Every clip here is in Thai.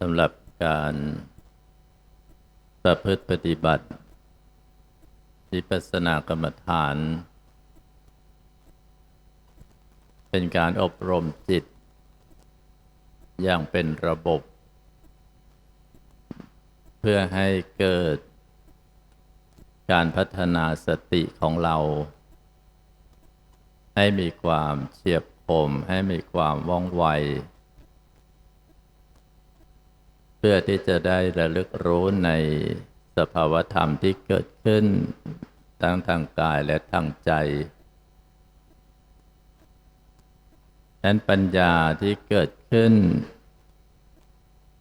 สำหรับการประพฤติปฏิบัติวิปัสสนากรรมฐาน เป็นการอบรมจิต อย่างเป็นระบบ เพื่อให้เกิด การพัฒนาสติของเรา ให้มีความเฉียบคมให้มีความว่องไว พื่อที่จะได้ระลึกรู้ในสภาวธรรมที่เกิดขึ้นทั้งทางกายและทางใจนั้นปัญญาที่เกิดขึ้น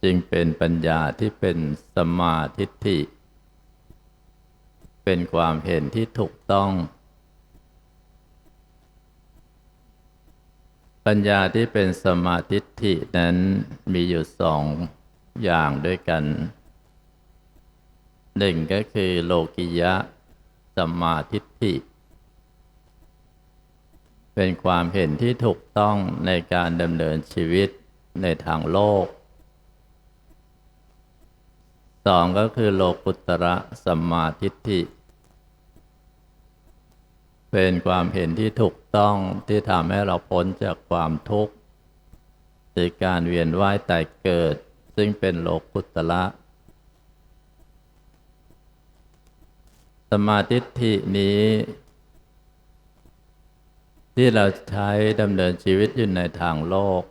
จึงเป็นปัญญาที่เป็นสมมาทิฏฐิ เป็นความเห็นที่ถูกต้อง ปัญญาที่เป็นสมมาทิฏฐินั้นมีอยู่สอง อย่างด้วยกันหนึ่งก็คือโลกิยะสัมมาทิฏฐิ เป็นความเห็นที่ถูกต้องในการดำเนินชีวิตในทางโลกสองก็คือโลกุตระสัมมาทิฏฐิ เป็นความเห็นที่ถูกต้องที่ทำให้เราพ้นจากความทุกข์หรือการเวียนว่ายตายเกิด ซึ่งเป็นโลกุตระสมาธิทินี้ ที่เราใช้ดำเนินชีวิตอยู่ในทางโลก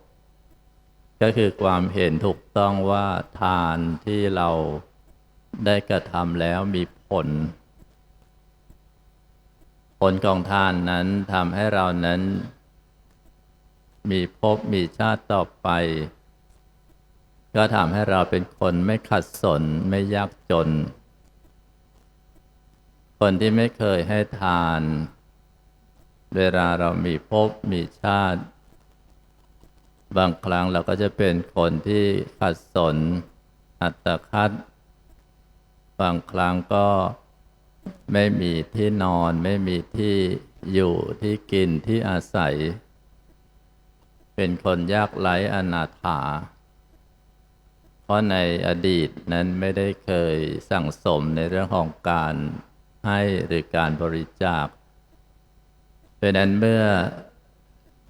ก็คือความเห็นถูกต้องว่าทานที่เราได้กระทำแล้วมีผล ผลของทานนั้นทำให้เรานั้น มีภพมีชาติต่อไป ก็ทำให้เราเป็นคนไม่ขัดสนไม่ยากจน คนที่ไม่เคยให้ทาน เวลาเรามีภพมีชาติ บางครั้งเราก็จะเป็นคนที่ขัดสน อัตคัดบางครั้งก็ไม่มีที่นอนไม่มีที่อยู่ที่กินที่อาศัย เป็นคนยากไร้อนาถา เพราะในอดีตนั้นไม่ได้เคยสั่งสมในเรื่องของการให้หรือการบริจาคเพราะนั้นเมื่อ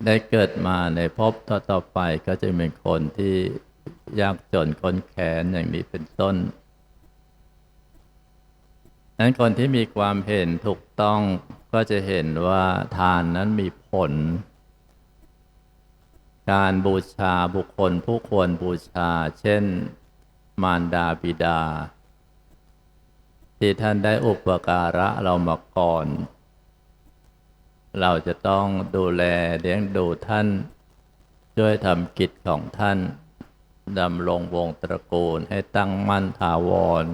ได้เกิดมาในภพต่อไปก็จะเป็นคนที่ยากจนคนแค้นอย่างนี้เป็นต้น นั้นคนที่มีความเห็นถูกต้องก็จะเห็นว่าทานนั้นมีผล การบูชาบุคคลผู้ควรบูชา เช่น มารดาบิดา ที่ท่านได้อุปการะเรามาก่อน เราจะต้องดูแลเลี้ยงดูท่าน ช่วยทำกิจของท่านดำรงวงตระกูลให้ตั้งมั่นถาวร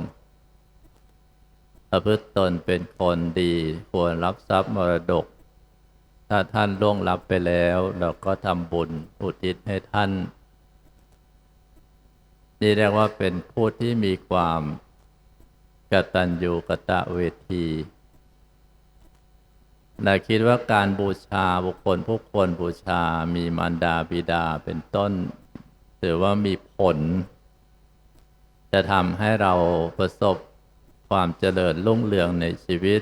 ประพฤติตนเป็นคนดีควรรับทรัพย์มรดก ถ้าท่านล่วงลับไปแล้ว เราก็ทำบุญอุทิศให้ท่าน นี่เรียกว่าเป็นผู้ที่มีความกตัญญูกะตะเวทีเราคิดว่าการบูชาบุคคลผู้ควรบูชามีมารดาบิดาเป็นต้น ถือว่ามีผล จะทำให้เราประสบความเจริญรุ่งเรืองในชีวิต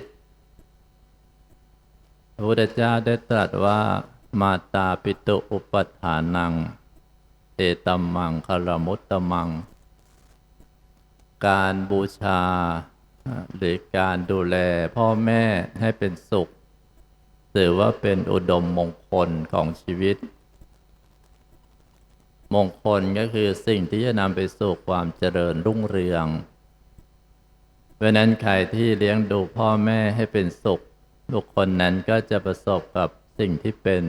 ระพุทธเจ้าได้ตรัสว่ามาตาปิตุอุปทานัง เอตัมมังคารมุตตมัง การบูชา หรือการดูแลพ่อแม่ให้เป็นสุข ถือว่าเป็นอุดมมงคลของชีวิต มงคลก็คือสิ่งที่จะนำไปสู่ความเจริญรุ่งเรืองเพราะนั้นใครที่เลี้ยงดูพ่อแม่ให้เป็นสุข บุคคลนั้นก็จะประสบกับสิ่งที่เป็น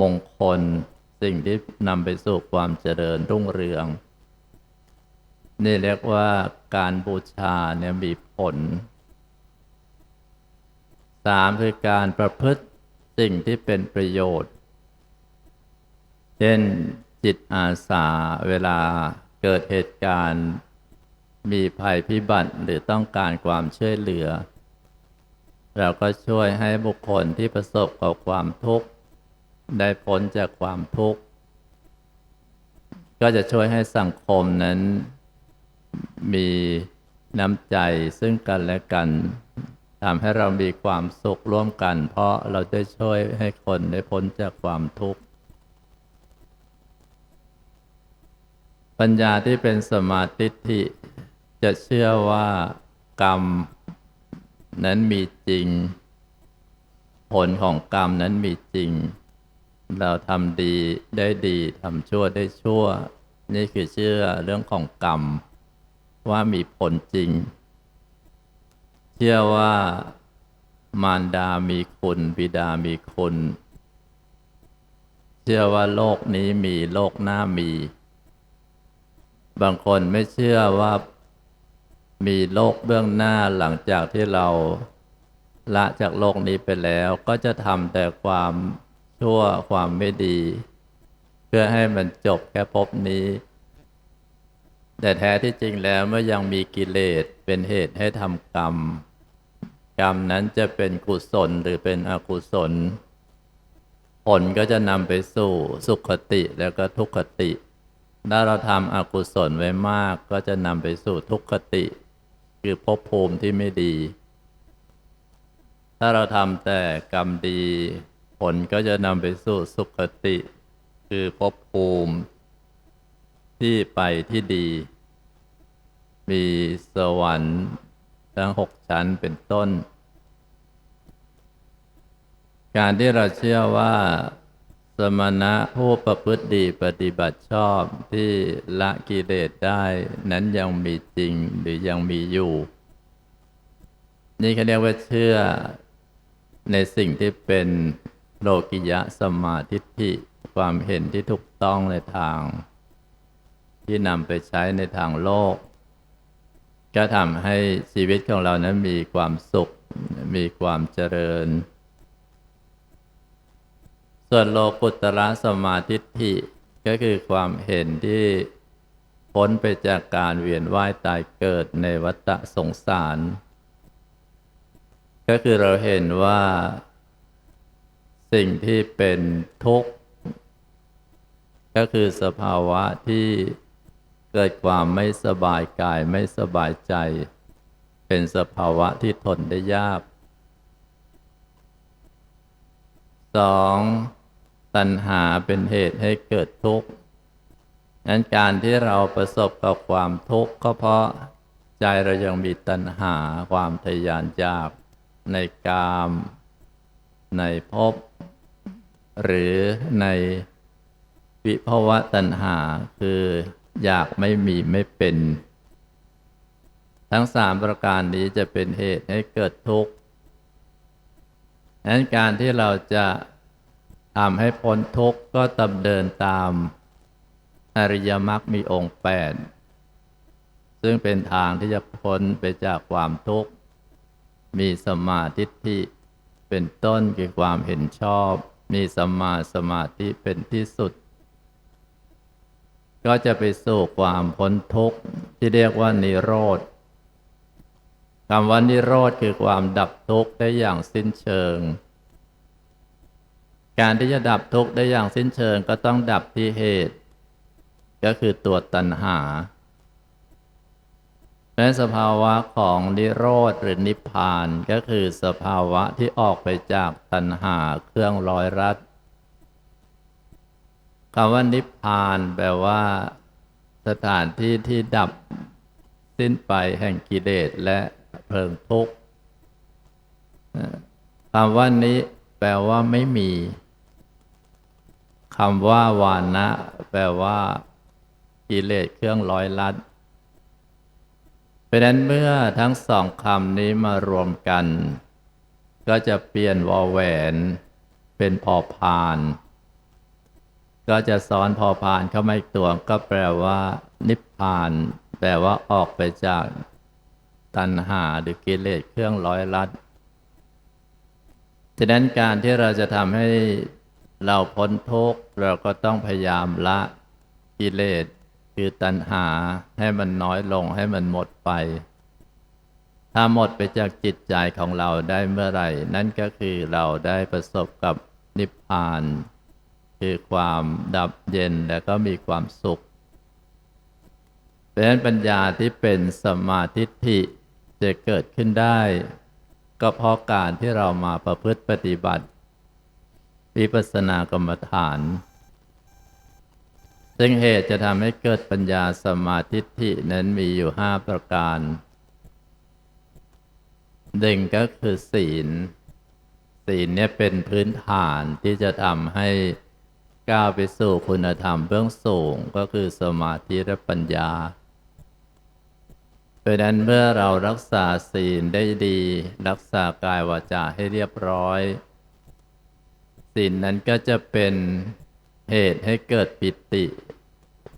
มงคล สิ่งที่นำไปสู่ความเจริญรุ่งเรือง นี่เรียกว่าการบูชาเนี่ยมีผลสามคือการประพฤติสิ่งที่เป็นประโยชน์ เช่นจิตอาสาเวลาเกิดเหตุการณ์ มีภัยพิบัติหรือต้องการความช่วยเหลือ เราก็ช่วยให้บุคคลที่ประสบกับความทุกข์ ได้พ้นจากความทุกข์ ก็จะช่วยให้สังคมนั้นมีน้ำใจซึ่งกันและกันทำให้เรามีความสุขร่วมกัน เพราะเราจะช่วยให้คนได้พ้นจากความทุกข์ ปัญญาที่เป็นสมาธิิจะเชื่อว่ากรรม นั้นมีจริง ผลของกรรมนั้นมีจริง เราทำดีได้ดีทำชั่วได้ชั่ว นี่คือเชื่อเรื่องของกรรม ว่ามีผลจริง เชื่อว่ามารดามีคุณบิดามีคุณ เชื่อว่าโลกนี้มีโลกหน้ามี บางคนไม่เชื่อว่า มีโลกเบื้องหน้าหลังจากที่เราละจากโลกนี้ไปแล้ว ก็จะทำแต่ความชั่วความไม่ดี เพื่อให้มันจบแค่ภพนี้ แต่แท้ที่จริงแล้วเมื่อยังมีกิเลสเป็นเหตุให้ทำกรรม กรรมนั้นจะเป็นกุศลหรือเป็นอกุศล ผลก็จะนำไปสู่สุขติแล้วก็ทุกขติถ้าเราทำอกุศลไว้มากก็จะนำไปสู่ทุกขติ คือภพภูมิที่ไม่ดี ถ้าเราทำแต่กรรมดี ผลก็จะนำไปสู่สุขติ คือภพภูมิ ที่ไปที่ดี มีสวรรค์ทั้งหกชั้นเป็นต้น การที่เราเชื่อว่า สมณะผู้ประพฤติดีปฏิบัติชอบที่ละกิเลสได้นั้นยังมีจริงหรือยังมีอยู่ นี่เขาเรียกว่าเชื่อในสิ่งที่เป็นโลกิยะสมาทิฏฐิความเห็นที่ถูกต้องในทาง ที่นำไปใช้ในทางโลก ก็ทำให้ชีวิตของเรานั้นมีความสุข มีความเจริญ ส่วนโลกุตระสมาธิฏฐิก็คือความเห็นที่พ้นไปจากการเวียนว่ายตายเกิดในวัฏสงสาร ก็คือเราเห็นว่า สิ่งที่เป็นทุกข์ ก็คือสภาวะที่เกิดความไม่สบายกายไม่สบายใจ เป็นสภาวะที่ทนได้ยากสอง ตัณหาเป็นเหตุให้เกิดทุกข์นั้นการที่เราประสบกับความทุกข์ก็เพราะใจเรายังมีตัณหาความทยานอยากในกาม ในภพหรือในวิภวะตัณหาคืออยากไม่มีไม่เป็น ทั้งสามประการนี้จะเป็นเหตุให้เกิดทุกข์ดังนั้นการที่เราจะ ทำให้พ้นทุกข์ก็ตำเดินตาม อริยมรรคมีองค์แปดซึ่งเป็นทางที่จะพ้นไปจากความทุกข์ มีสมาทิฏฐิเป็นต้นคือความเห็นชอบ มีสมมาสมาธิเป็นที่สุด ก็จะไปสู่ความพ้นทุกข์ที่เรียกว่านิโรธคำว่านิโรธคือความดับทุกข์ได้อย่างสิ้นเชิง การที่จะดับทุกข์ได้อย่างสิ้นเชิงก็ต้องดับที่เหตุ ก็คือตัวตัณหาและสภาวะของนิโรธหรือนิพพานก็คือสภาวะที่ออกไปจากตัณหาเครื่องร้อยรัดคำว่านิพพานแปลว่าสถานที่ที่ดับสิ้นไปแห่งกิเลสและเพลิงทุกข์คำว่านี้แปลว่าไม่มี คำว่าวานะ แปลว่ากิเลสเครื่องร้อยลัดเพราะนั้นเมื่อทั้งสองคำนี้มารวมกัน ก็จะเปลี่ยนวอแหวนเป็นพอพาน ก็จะซ้อนพอพานเข้ามาอีกตัวก็แปลว่า นิพพาน แปลว่าออกไปจากตัณหาหรือกิเลสเครื่องร้อยลัดฉะนั้นการที่เราจะทำให้ เราพ้นทุกข์เราก็ต้องพยายามละกิเลสคือตัณหาให้มันน้อยลงให้มันหมดไป ถ้าหมดไปจากจิตใจของเราได้เมื่อไหร่ นั่นก็คือเราได้ประสบกับนิพพาน คือความดับเย็นและก็มีความสุขเพราะฉะนั้นปัญญาที่เป็นสมาทิฏฐิจะเกิดขึ้นได้ ก็เพราะการที่เรามาประพฤติปฏิบัติ วิปัสสนากรรมฐาน ซึ่งเหตุจะทำให้เกิดปัญญาสมาทิฏฐินั้นมีอยู่ห้าประการหนึ่งก็คือศีล ศีลเนี่ยเป็นพื้นฐานที่จะทำให้ก้าวไปสู่คุณธรรมเบื้องสูงก็คือสมาธิและปัญญาเพราะนั้นเมื่อเรารักษาศีลได้ดี รักษากายวาจาให้เรียบร้อย ศีลนั้นก็จะเป็นเหตุให้เกิดปิติ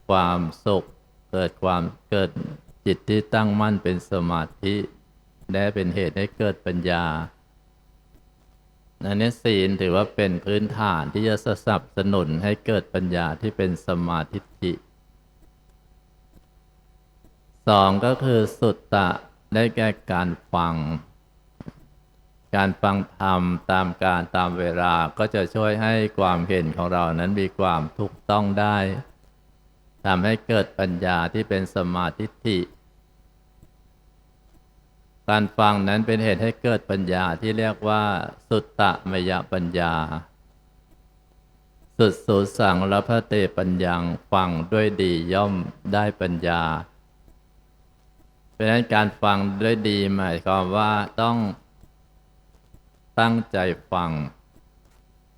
ความสุข เกิดความเกิดจิตที่ตั้งมั่นเป็นสมาธิ และเป็นเหตุให้เกิดปัญญาอันนี้ศีลถือว่าเป็นพื้นฐานที่จะสนับสนุนให้เกิดปัญญาที่เป็นสมาธิิสองก็คือสุตตะได้แก่การฟัง การฟังธรรมตามการตามเวลาก็จะช่วยให้ความเห็นของเรานั้นมีความถูกต้องได้ทำให้เกิดปัญญาที่เป็นสมาธิิการฟังนั้นเป็นเหตุให้เกิดปัญญาที่เรียกว่าสุตตะมยปัญญา สุดสูสังรพเตปัญญังฟังด้วยดีย่อมได้ปัญญา เพราะนั้นการฟังด้วยดีหมายความว่าต้อง ตั้งใจฟัง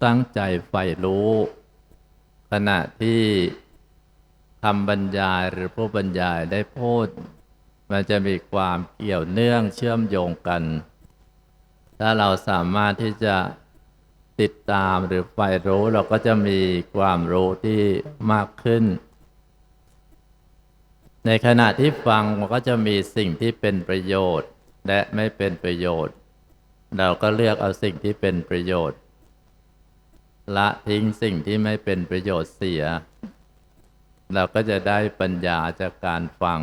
ตั้งใจใฝ่รู้ ขณะที่คำบรรยายหรือผู้บรรยายได้พูด มันจะมีความเกี่ยวเนื่องเชื่อมโยงกัน ถ้าเราสามารถที่จะติดตามหรือใฝ่รู้เราก็จะมีความรู้ที่มากขึ้น ในขณะที่ฟังมันก็จะมีสิ่งที่เป็นประโยชน์และไม่เป็นประโยชน์ เราก็เลือกเอาสิ่งที่เป็นประโยชน์ ละทิ้งสิ่งที่ไม่เป็นประโยชน์เสีย เราก็จะได้ปัญญาจากการฟัง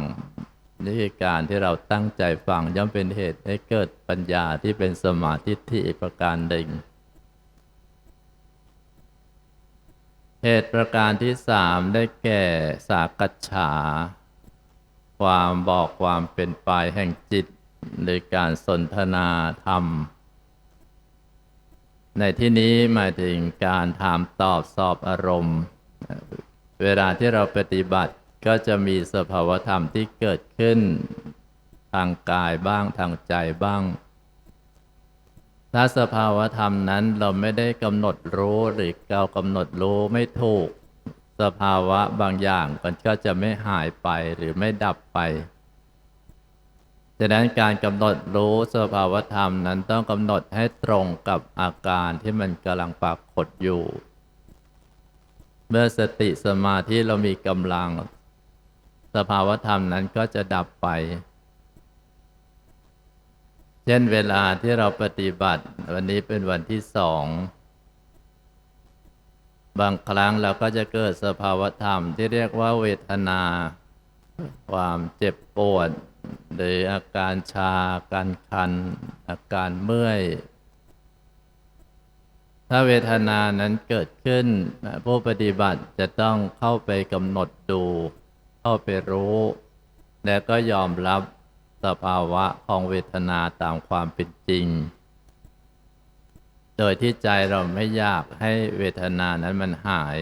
นี่คือการที่เราตั้งใจฟังย่อมเป็นเหตุให้เกิดปัญญาที่เป็นสมาธิที่ประการหนึ่งเหตุประการที่สามได้แก่สากัจฉา ความบอกความเป็นไปแห่งจิตหรือการสนทนาธรรม ในที่นี้หมายถึงการถามตอบสอบอารมณ์ เวลาที่เราปฏิบัติก็จะมีสภาวธรรมที่เกิดขึ้น ทางกายบ้างทางใจบ้าง ถ้าสภาวธรรมนั้นเราไม่ได้กำหนดรู้หรือเรากำหนดรู้ไม่ถูก สภาวะบางอย่างมันก็จะไม่หายไปหรือไม่ดับไป ดังนั้นการกำหนดรู้สภาวธรรมนั้นต้องกำหนดให้ตรงกับอาการที่มันกำลังปรากฏอยู่ เมื่อสติสมาธิเรามีกำลัง สภาวธรรมนั้นก็จะดับไป เช่นเวลาที่เราปฏิบัติ วันนี้เป็นวันที่สอง บางครั้งเราก็จะเกิดสภาวธรรมที่เรียกว่าเวทนา ความเจ็บปวด หรืออาการชาการคัน อาการเมื่อย ถ้าเวทนานั้นเกิดขึ้น ผู้ปฏิบัติจะต้องเข้าไปกำหนดดู เข้าไปรู้ และก็ยอมรับสภาวะของเวทนาตามความเป็นจริง โดยที่ใจเราไม่อยากให้เวทนานั้นมันหาย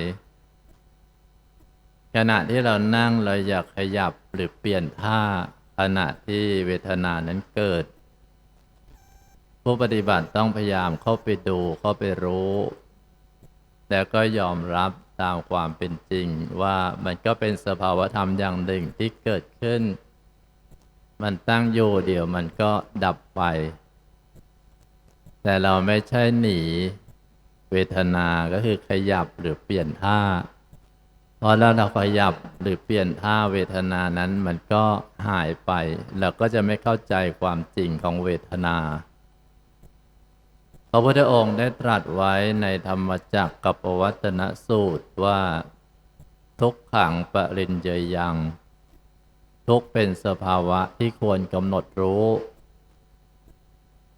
ขณะที่เรานั่งเราอยากขยับหรือเปลี่ยนท่า ขณะที่เวทนานั้นเกิด ผู้ปฏิบัติต้องพยายามเข้าไปดูเข้าไปรู้ แล้วก็ยอมรับตามความเป็นจริงว่ามันก็เป็นสภาวธรรมอย่างหนึ่งที่เกิดขึ้น มันตั้งอยู่เดี๋ยวมันก็ดับไป แต่เราไม่ใช่หนี เวทนาก็คือขยับหรือเปลี่ยนท่า พอแล้วเราขยับหรือเปลี่ยนท่าเวทนานั้นมันก็หายไป เราก็จะไม่เข้าใจความจริงของเวทนาพระพุทธองค์ได้ตรัสไว้ในธรรมจักรกับปวัตนสูตรว่า ทุกขังปริญเยยัง ทุกเป็นสภาวะที่ควรกำหนดรู้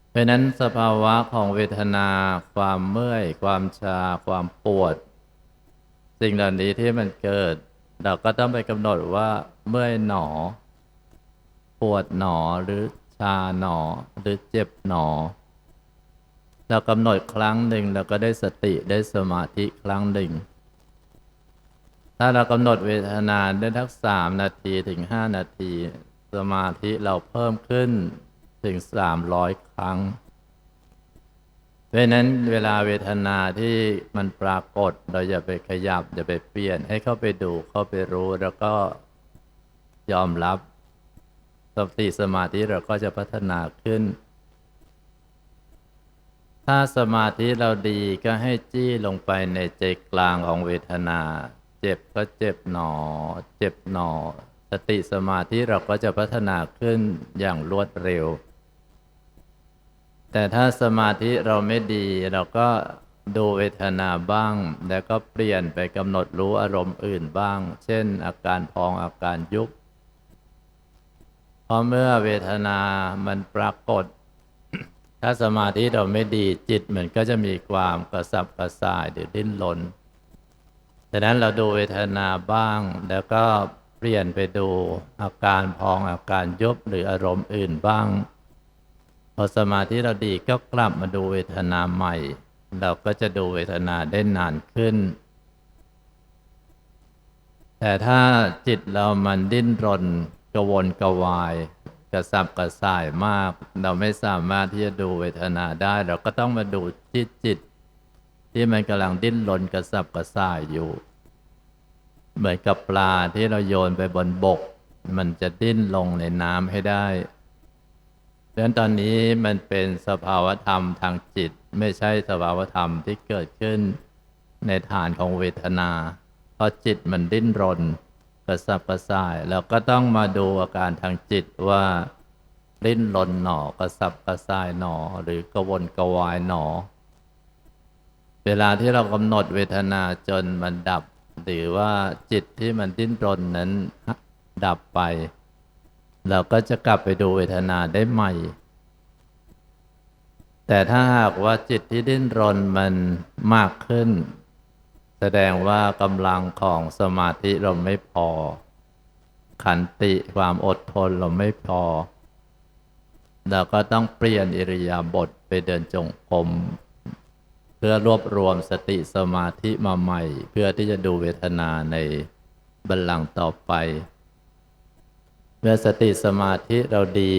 เพราะนั้นสภาวะของเวทนา ความเมื่อย ความชา ความปวด สิ่งเหล่านี้ที่มันเกิด เราก็ต้องไปกำหนดว่าเมื่อยหนอ ปวดหนอหรือชาหนอหรือเจ็บหนอ เรากำหนดครั้งหนึ่งเราก็ได้สติได้สมาธิครั้งหนึ่ง ถ้าเรากำหนดเวทนาได้ทักสามนาทีถึงห้านาที สมาธิเราเพิ่มขึ้นถึงสามร้อยครั้ง เพราะฉะนั้นเวลาเวทนาที่มันปรากฏ เราอย่าไปขยับอย่าไปเปลี่ยน ให้เข้าไปดูเข้าไปรู้แล้วก็ยอมรับสติสมาธิเราก็จะพัฒนาขึ้น ถ้าสมาธิเราดีก็ให้จี้ลงไปในใจกลางของเวทนา เจ็บก็เจ็บหนอ เจ็บหนอ สติสมาธิเราก็จะพัฒนาขึ้นอย่างรวดเร็ว แต่ถ้าสมาธิเราไม่ดีเราก็ดูเวทนาบ้าง แล้วก็เปลี่ยนไปกำหนดรู้อารมณ์อื่นบ้าง เช่น อาการพองอาการยุบพราะเมื่อเวทนามันปรากฏ ถ้าสมาธิเราไม่ดีจิตมันก็จะมีความกระสับกระส่ายหรือดิ้นรนดังนั้นเราดูเวทนาบ้าง แล้วก็เปลี่ยนไปดูอาการพองอาการยุบหรืออารมณ์อื่นบ้าง พอสมาธิเราดีก็กลับมาดูเวทนาใหม่ เราก็จะดูเวทนาได้นานขึ้น แต่ถ้าจิตเรามันดิ้นรนกระวนกระวาย กระสับกระส่ายมาก เราไม่สามารถที่จะดูเวทนาได้ เราก็ต้องมาดูที่จิต ที่มันกำลังดิ้นรนกระสับกระส่ายอยู่ เหมือนกับปลาที่เราโยนไปบนบก มันจะดิ้นลงในน้ำให้ได้ ดังนั้นตอนนี้มันเป็นสภาวธรรมทางจิต ไม่ใช่สภาวธรรมที่เกิดขึ้นในฐานของเวทนา เพราะจิตมันดิ้นรนกระสับกระส่ายเราก็ต้องมาดูอาการทางจิตว่าดิ้นรนหนอกระสับกระส่ายหนอหรือกระวนกระวายหนอ เวลาที่เรากำหนดเวทนาจนมันดับ หรือว่าจิตที่มันดิ้นรนนั้นดับไป เราก็จะกลับไปดูเวทนาได้ใหม่ แต่ถ้าหากว่าจิตที่ดิ้นรนมันมากขึ้น แสดงว่ากำลังของสมาธิเราไม่พอ ขันติความอดทนเราไม่พอ เราก็ต้องเปลี่ยนอิริยาบถไปเดินจงกรมเพื่อรวบรวมสติสมาธิมาใหม่ เพื่อที่จะดูเวทนาในบัลลังก์ต่อไป เมื่อสติสมาธิเราดี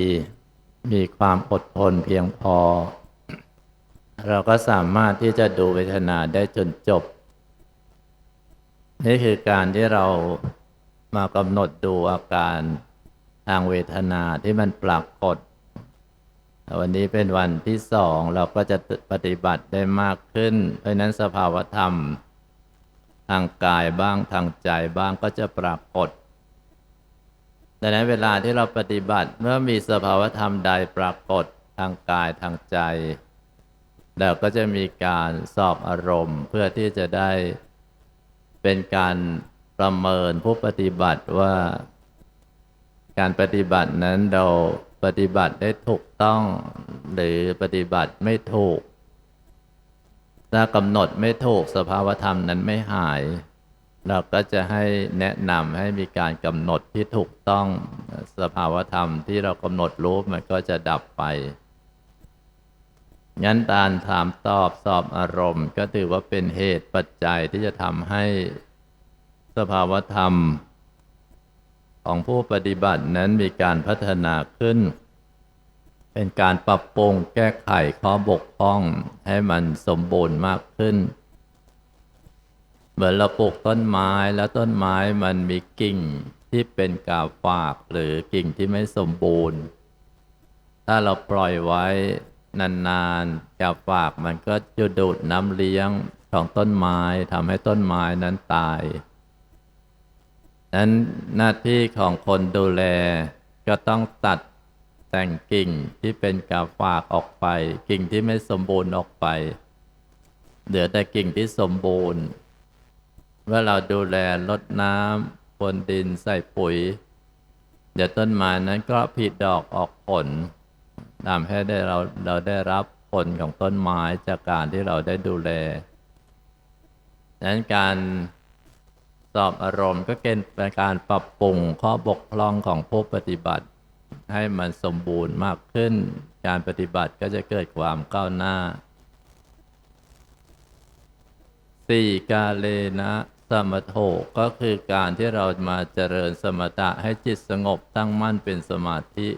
มีความอดทนเพียงพอ เราก็สามารถที่จะดูเวทนาได้จนจบ นี่คือการที่เรามากำหนดดูอาการทางเวทนาที่มันปรากฏ วันนี้เป็นวันที่สองเราก็จะปฏิบัติได้มากขึ้น เพราะนั้นสภาวธรรม ทางกายบ้างทางใจบ้างก็จะปรากฏ ดังนั้นเวลาที่เราปฏิบัติเมื่อมีสภาวธรรมใดปรากฏทางกายทางใจเราก็จะมีการสอบอารมณ์เพื่อที่จะได้เป็นการประเมินผู้ปฏิบัติว่า การปฏิบัตินั้นเราปฏิบัติได้ถูกต้องหรือปฏิบัติไม่ถูก ถ้ากำหนดไม่ถูกสภาวธรรมนั้นไม่หาย เราก็จะให้แนะนำให้มีการกำหนดที่ถูกต้องสภาวธรรมที่เรากำหนดรู้มันก็จะดับไป งั้นการถามตอบสอบอารมณ์ ก็ถือว่าเป็นเหตุปัจจัยที่จะทำให้สภาวธรรม ของผู้ปฏิบัตินั้นมีการพัฒนาขึ้น เป็นการปรับปรุงแก้ไขข้อบกพร่องให้มันสมบูรณ์มากขึ้น เหมือนเราปลูกต้นไม้แล้วต้นไม้มันมีกิ่งที่เป็นกาฝากหรือกิ่งที่ไม่สมบูรณ์ ถ้าเราปล่อยไว้นานๆกาฝากมันก็จะดูดน้ำเลี้ยงของต้นไม้ทำให้ต้นไม้นั้นตายนั้นหน้าที่ของคนดูแลก็ต้องตัดแต่งกิ่งที่เป็นกาฝากออกไป กิ่งที่ไม่สมบูรณ์ออกไป เหลือแต่กิ่งที่สมบูรณ์ เมื่อเราดูแลลดน้ำพรวนดินใส่ปุ๋ย เดี๋ยวต้นไม้นั้นก็ผลิดอกออกผลทำให้ได้เราเราได้รับผลของต้นไม้จากการที่เราได้ดูแลดังนั้นการสอบอารมณ์ก็เป็นการปรับปรุงข้อบกพร่องของผู้ปฏิบัติ ให้มันสมบูรณ์มากขึ้น การปฏิบัติก็จะเกิดความก้าวหน้าสี่กาเลนะ สมโถก็คือการที่เรามาเจริญสมถะให้จิตสงบตั้งมั่นเป็นสมาธิ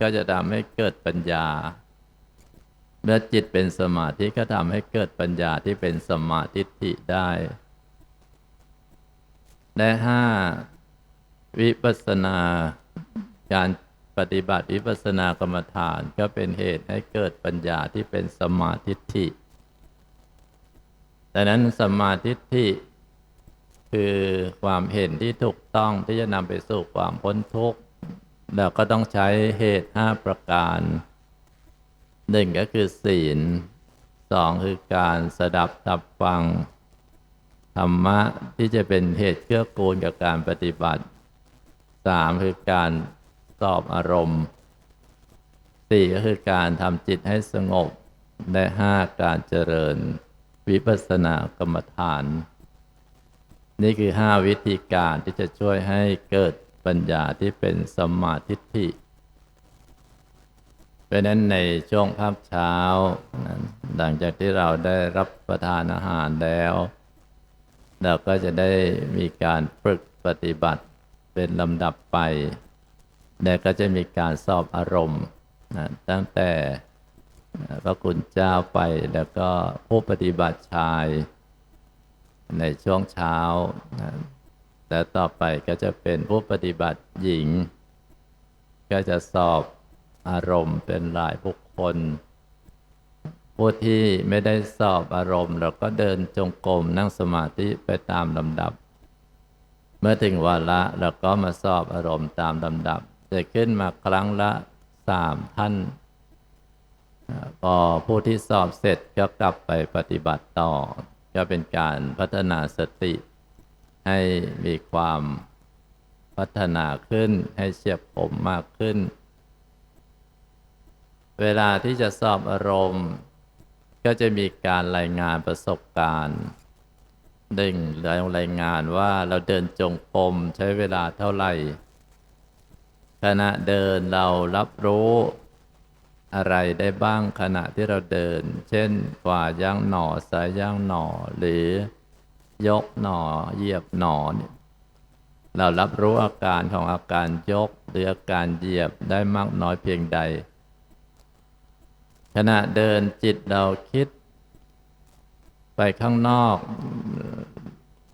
ก็จะทำให้เกิดปัญญา เมื่อจิตเป็นสมาธิก็ทำให้เกิดปัญญาที่เป็นสมาธิิได้และห้าวิปัสสนา การปฏิบัติวิปัสสนากรรมฐานก็เป็นเหตุให้เกิดปัญญาที่เป็นสมาธิิดังนั้นสมาธิิ คือความเห็นที่ถูกต้องที่จะนำไปสู่ความพ้นทุกข์เราก็ต้องใช้เหตุห้าประการหนึ่งก็คือศีลสองคือการสดับตับฟัง ธรรมะที่จะเป็นเหตุเกื้อกูลกับการปฏิบัติสามคือการสอบอารมณ์สี่ก็คือการทำจิตให้สงบ และห้าการเจริญวิปัสสนากรรมฐาน นี่คือห้าวิธีการที่จะช่วยให้เกิดปัญญาที่เป็นสมาทิฏฐิเพราะนั้นในช่วงภาพเช้า หลังจากที่เราได้รับประทานอาหารแล้ว เราก็จะได้มีการฝึกปฏิบัติเป็นลำดับไป และก็จะมีการสอบอารมณ์นะตั้งแต่พระคุณเจ้าไปแล้วก็ผู้ปฏิบัติชาย ในช่วงเช้านะและต่อไปก็จะเป็นผู้ปฏิบัติหญิง ก็จะสอบอารมณ์เป็นหลายบุคคล ผู้ที่ไม่ได้สอบอารมณ์เราก็เดินจงกรมนั่งสมาธิไปตามลำดับ เมื่อถึงวาระเราก็มาสอบอารมณ์ตามลำดับ จะขึ้นมาครั้งละสามท่านพอผู้ที่สอบเสร็จก็กลับไปปฏิบัติต่อ ก็เป็นการพัฒนาสติ ให้มีความพัฒนาขึ้นให้เฉียบคมมากขึ้น เวลาที่จะสอบอารมณ์ ก็จะมีการรายงานประสบการณ์หนึ่งรายงานว่าเราเดินจงกรมใช้เวลาเท่าไหร่ขณะเดินเรารับรู้ อะไรได้บ้างขณะที่เราเดิน เช่นกว่าย่างหนอสายย่างหนอ หรือยกหนอเหยียบหนอเนี่ยเรารับรู้อาการของอาการยกหรืออาการเหยียบได้มากน้อยเพียงใด ขณะเดินจิตเราคิด ไปข้างนอก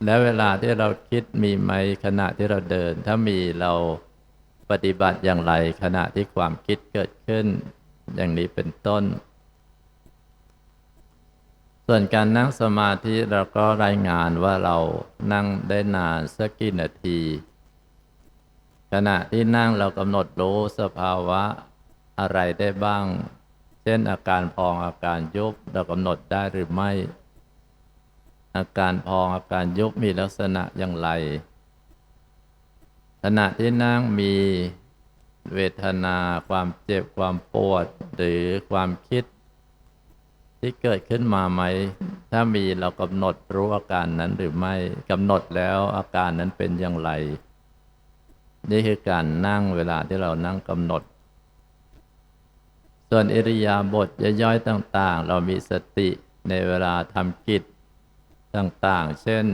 แล้วเวลาที่เราคิดมีไหมขณะที่เราเดิน ถ้ามีเราปฏิบัติอย่างไรขณะที่ความคิดเกิดขึ้น อย่างนี้เป็นต้น ส่วนการนั่งสมาธิเราก็รายงานว่าเรานั่งได้นานสักกี่นาที ขณะที่นั่งเรากำหนดรู้สภาวะอะไรได้บ้าง เช่นอาการพองอาการยุบเรากำหนดได้หรือไม่ อาการพองอาการยุบมีลักษณะอย่างไรขณะที่นั่งมี เวทนาความเจ็บความปวดหรือความคิด ที่เกิดขึ้นมาไหม ถ้ามีเรากำหนดรู้อาการนั้นหรือไม่กำหนดแล้วอาการนั้นเป็นอย่างไร นี่คือการนั่งเวลาที่เรานั่งกำหนด ส่วนอิริยาบถย่อยๆต่าง ๆ เรามีสติในเวลาทำกิจต่างๆ เช่น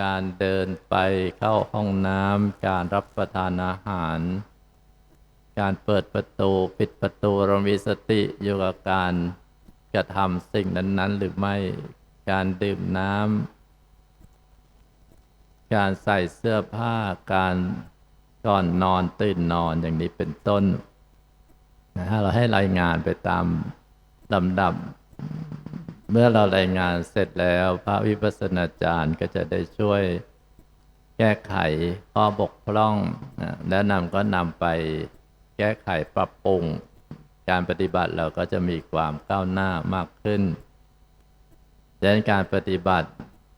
การเดินไปเข้าห้องน้ำ การรับประทานอาหาร การเปิดประตูปิดประตูเรามีสติอยู่กับการกระทำสิ่งนั้นๆ หรือไม่การดื่มน้ำการใส่เสื้อผ้าการก่อนนอนตื่นนอนอย่างนี้เป็นต้นนะฮะเราให้รายงานไปตามลำดับ เมื่อเรารายงานเสร็จแล้ว พระวิปัสสนาจารย์ก็จะได้ช่วยแก้ไขข้อบกพร่อง แล้วนำก็นำไป แก้ไขปรับปรุง การปฏิบัติเราก็จะมีความก้าวหน้ามากขึ้นดังนั้นการปฏิบัติ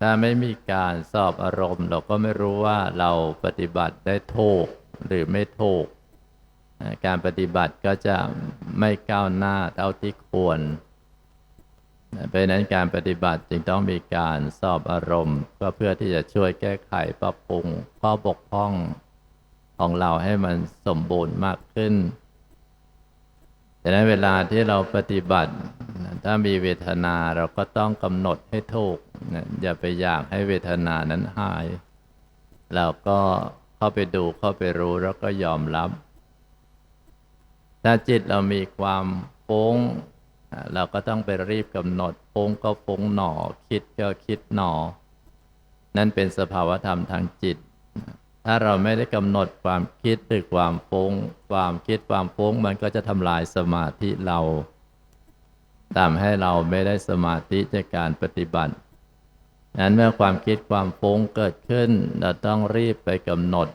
ถ้าไม่มีการสอบอารมณ์ เราก็ไม่รู้ว่าเราปฏิบัติได้ถูกหรือไม่ถูก การปฏิบัติก็จะไม่ก้าวหน้าเท่าที่ควรเพราะนั้นการปฏิบัติจึงต้องมีการสอบอารมณ์ ก็เพื่อที่จะช่วยแก้ไขปรับปรุงข้อบกพร่อง ของเราให้มันสมบูรณ์มากขึ้นดังนั้นเวลาที่เราปฏิบัติ ถ้ามีเวทนาเราก็ต้องกำหนดให้ถูก อย่าไปอยากให้เวทนานั้นหาย เราก็เข้าไปดูเข้าไปรู้แล้วก็ยอมรับ ถ้าจิตเรามีความฟุ้งเราก็ต้องไปรีบกำหนดฟุ้งก็ฟุ้งหนอ คิดก็คิดหนอ นั่นเป็นสภาวธรรมทางจิต ถ้าเราไม่ได้กำหนดความคิดหรือความฟุ้งความคิดความฟุ้งมันก็จะทำลายสมาธิเราทำให้เราไม่ได้สมาธิในการปฏิบัตินั้นเมื่อความคิดความฟุ้งเกิดขึ้น เราต้องรีบไปกำหนด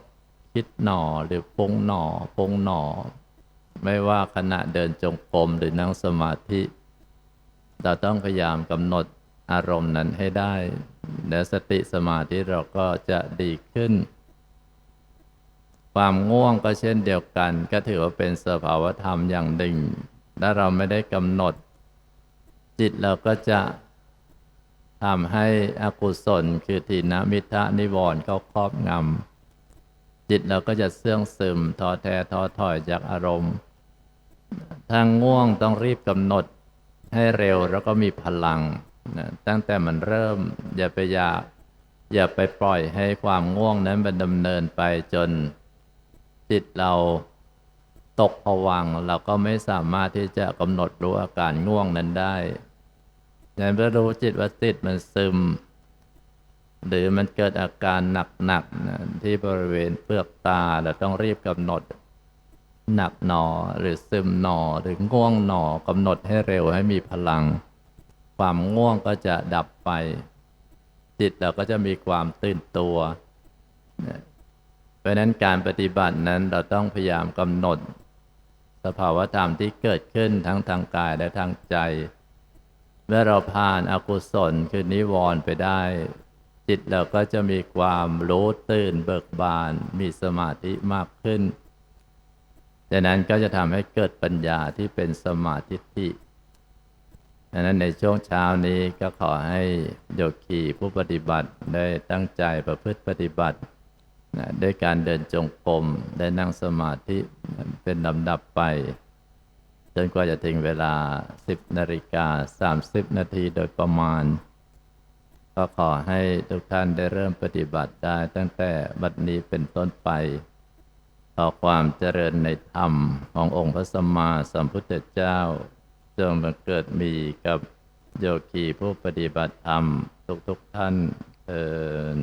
คิดหนอหรือฟุ้งหนอฟุ้งหนอ ไม่ว่าขณะเดินจงกรมหรือนั่งสมาธิ เราต้องพยายามกำหนดอารมณ์นั้นให้ได้ และสติสมาธิเราก็จะดีขึ้น ความง่วงก็เช่นเดียวกัน ก็ถือว่าเป็นสภาวธรรมอย่างหนึ่งถ้าเราไม่ได้กำหนด จิตเราก็จะทำให้อกุศลคือทีนมิทะนิวรณ์เขาครอบงำจิตเราก็จะเสื่องซึมท้อแท้ท้อถอยจากอารมณ์ทางง่วงต้องรีบกำหนดให้เร็วแล้วก็มีพลังนะตั้งแต่มันเริ่ม อย่าไปอยากอย่าไปปล่อยให้ความง่วงนั้นมันดำเนินไปจน จิตเราตกผวังเราก็ไม่สามารถที่จะกำหนดรู้อาการง่วงนั้นได้ดังนั้นเมื่อรู้จิตว่าจิตมันซึม หรือมันเกิดอาการหนักๆนะที่บริเวณเปลือกตาเราต้องรีบกำหนด หนักหนอหรือซึมหนอหรือง่วงหนอกำหนดให้เร็วให้มีพลัง ความง่วงก็จะดับไป จิตเราก็จะมีความตื่นตัวนะ ราะนั้นการปฏิบัตินั้นเราต้องพยายามกำหนด สภาวธรรมที่เกิดขึ้นทั้งทางกายและทางใจ เมื่อเราผ่านอากุศลคือนิวรณ์ไปได้ จิตเราก็จะมีความรู้ตื่นเบิกบาน มีสมาธิมากขึ้นดังนั้นก็จะทำให้เกิดปัญญาที่เป็นสมาธิิดังนั้นในช่วงเช้านี้ก็ขอให้โยคีผู้ปฏิบัติได้ตั้งใจประพฤติปฏิบัติ นะด้วยการเดินจงกรมได้นั่งสมาธิเป็นลำดับไป จนกว่าจะถึงเวลา 10นาฬิกา30 นาทีโดยประมาณ ก็ขอให้ทุกท่านได้เริ่มปฏิบัติได้ตั้งแต่บัดนี้เป็นต้นไป ขอความเจริญในธรรมขององค์พระสัมมาสัมพุทธเจ้า จงบังเกิดมีกับโยคีผู้ปฏิบัติธรรมทุกๆทท่านเออ